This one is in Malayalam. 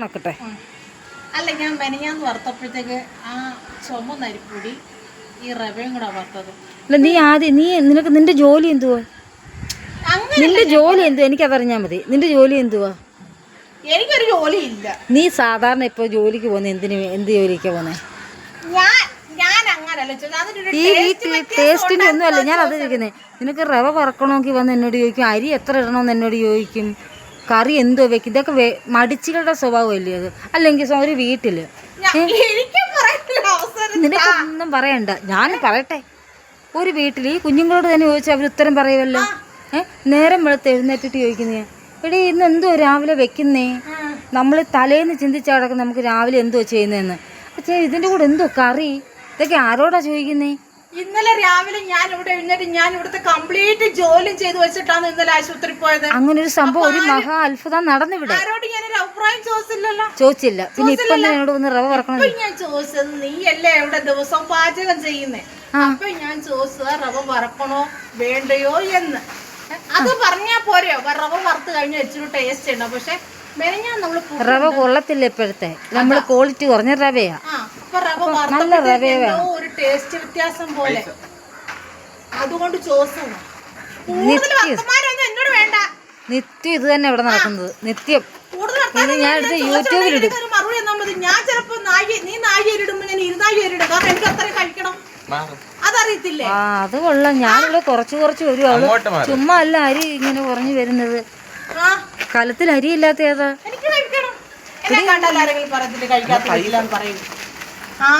നോക്കട്ടെ. അല്ല ഞാൻ മെനഞ്ഞാന്ന് വറുത്തപ്പോഴത്തേക്ക് ആ ചുമന്ന അരിപ്പൊടി ഈ റവയും കൂടെ വറുത്തത്. അല്ല നീ ആദ്യം നീ നിനക്ക് നിന്റെ ജോലി എന്തുവാ? നിന്റെ ജോലി എന്തുവാ എനിക്കതറിഞ്ഞാൽ മതി. നിന്റെ ജോലി എന്തുവാ? എനിക്കൊരു ജോലി ഇല്ല നീ സാധാരണ ഇപ്പോൾ ജോലിക്ക് പോന്നെ എന്തിന് എന്ത് ജോലിക്കാ പോകുന്നത് ഞാൻ ഞാൻ അങ്ങനല്ല ഈ വീട്ടിൽ ഒന്നും അല്ല ഞാൻ അത് ചോദിക്കുന്നത് നിനക്ക് റവ വറക്കണമെങ്കിൽ വന്ന് എന്നോട് ചോദിക്കും അരി എത്ര ഇടണമെന്ന് എന്നോട് ചോദിക്കും. കറി എന്തോ വെക്കും? ഇതൊക്കെ മടിച്ചുകളുടെ സ്വഭാവമല്ലേ അത്? അല്ലെങ്കിൽ ഒരു വീട്ടിൽ നിനക്കൊന്നും പറയണ്ട. ഞാൻ പറയട്ടെ. ഒരു വീട്ടിൽ ഈ കുഞ്ഞുങ്ങളോട് തന്നെ ചോദിച്ചാൽ അവർ ഉത്തരം പറയുമല്ലോ ഏഹ് നേരം വെളുത്ത് എഴുന്നേറ്റിട്ട് ചോദിക്കുന്നേ. എടി ഇന്ന് എന്തോ രാവിലെ വെക്കുന്നേ? നമ്മൾ തലേന്ന് ചിന്തിച്ച കിടക്കും നമുക്ക് രാവിലെ എന്തോ ചെയ്യുന്നതെന്ന് പക്ഷേ ഇതിന്റെ കൂടെ എന്തോ കറി? ഇതൊക്കെ ആരോടാ ചോദിക്കുന്നേ? ഇന്നലെ രാവിലെ ഞാൻ ഇവിടെ എഴുന്നേറ്റ് ഞാൻ ഇവിടുത്തെ കംപ്ലീറ്റ് ജോലി ചെയ്തു വെച്ചിട്ടാണ് ഇന്നലെ ആശുപത്രി പോയത്. അങ്ങനെ ഒരു സംഭവം ഒരു മഹാ അത്ഭുതം നടന്നിവിടെ. ആരോട് ഞാൻ ഞാനൊരു അഭിപ്രായം ചോദിച്ചില്ലല്ലോ. ചോദിച്ചില്ല. പിന്നെ ഇപ്പൊ എന്നോട് വന്ന് റവ വറക്കണം ഞാൻ ചോദിച്ചത് നീ അല്ലേ ഇവിടെ ദിവസവും പാചകം ചെയ്യുന്നേ? അപ്പൊ ഞാൻ ചോദിച്ചത് റവ വറക്കണോ വേണ്ടയോ എന്ന്. അത് പറഞ്ഞാ പോരെയോ റവ വറുത്ത് കഴിഞ്ഞാൽ ഇച്ചിരി ടേസ്റ്റ് ഉണ്ട്. പക്ഷെ റവ കൊള്ളത്തില്ല ഇപ്പോഴത്തെ. നമ്മൾ ക്വാളിറ്റി കുറഞ്ഞ റവയാ. നല്ല അപ്പൊ ടേസ്റ്റ് വ്യത്യാസം പോലെ. അതുകൊണ്ട് ചോസും. എന്നോട് വേണ്ട. നിത്യം ഇത് തന്നെ ഇവിടെ നടക്കുന്നത്. നിത്യം. ഇത് ഞാൻ എടുത്ത് യൂട്യൂബിലിടും മറുപടി ഞാൻ ചിലപ്പോ നീ നായിരിടുമ്പോ ഞാൻ ഇരുനായിരിടും കാരണം എനിക്ക് അത്രയും കഴിക്കണം. അതറിയത്തില്ലേ? ആ അത് കൊള്ളാം. ഞാനിവിടെ കുറച്ച് കുറച്ച് ആൾ ചുമ്മാ അല്ല അരി ഇങ്ങനെ കുറഞ്ഞു വരുന്നത്. കലത്തിൽ അരി ഇല്ലാത്ത ഏതാ? എനിക്ക് കഴിക്കണം. എന്നെ കണ്ടാൽ ആരെങ്കിലും പറയത്തില്ല? കഴിക്കാത്ത കഴിയില്ല പറയും. ആ.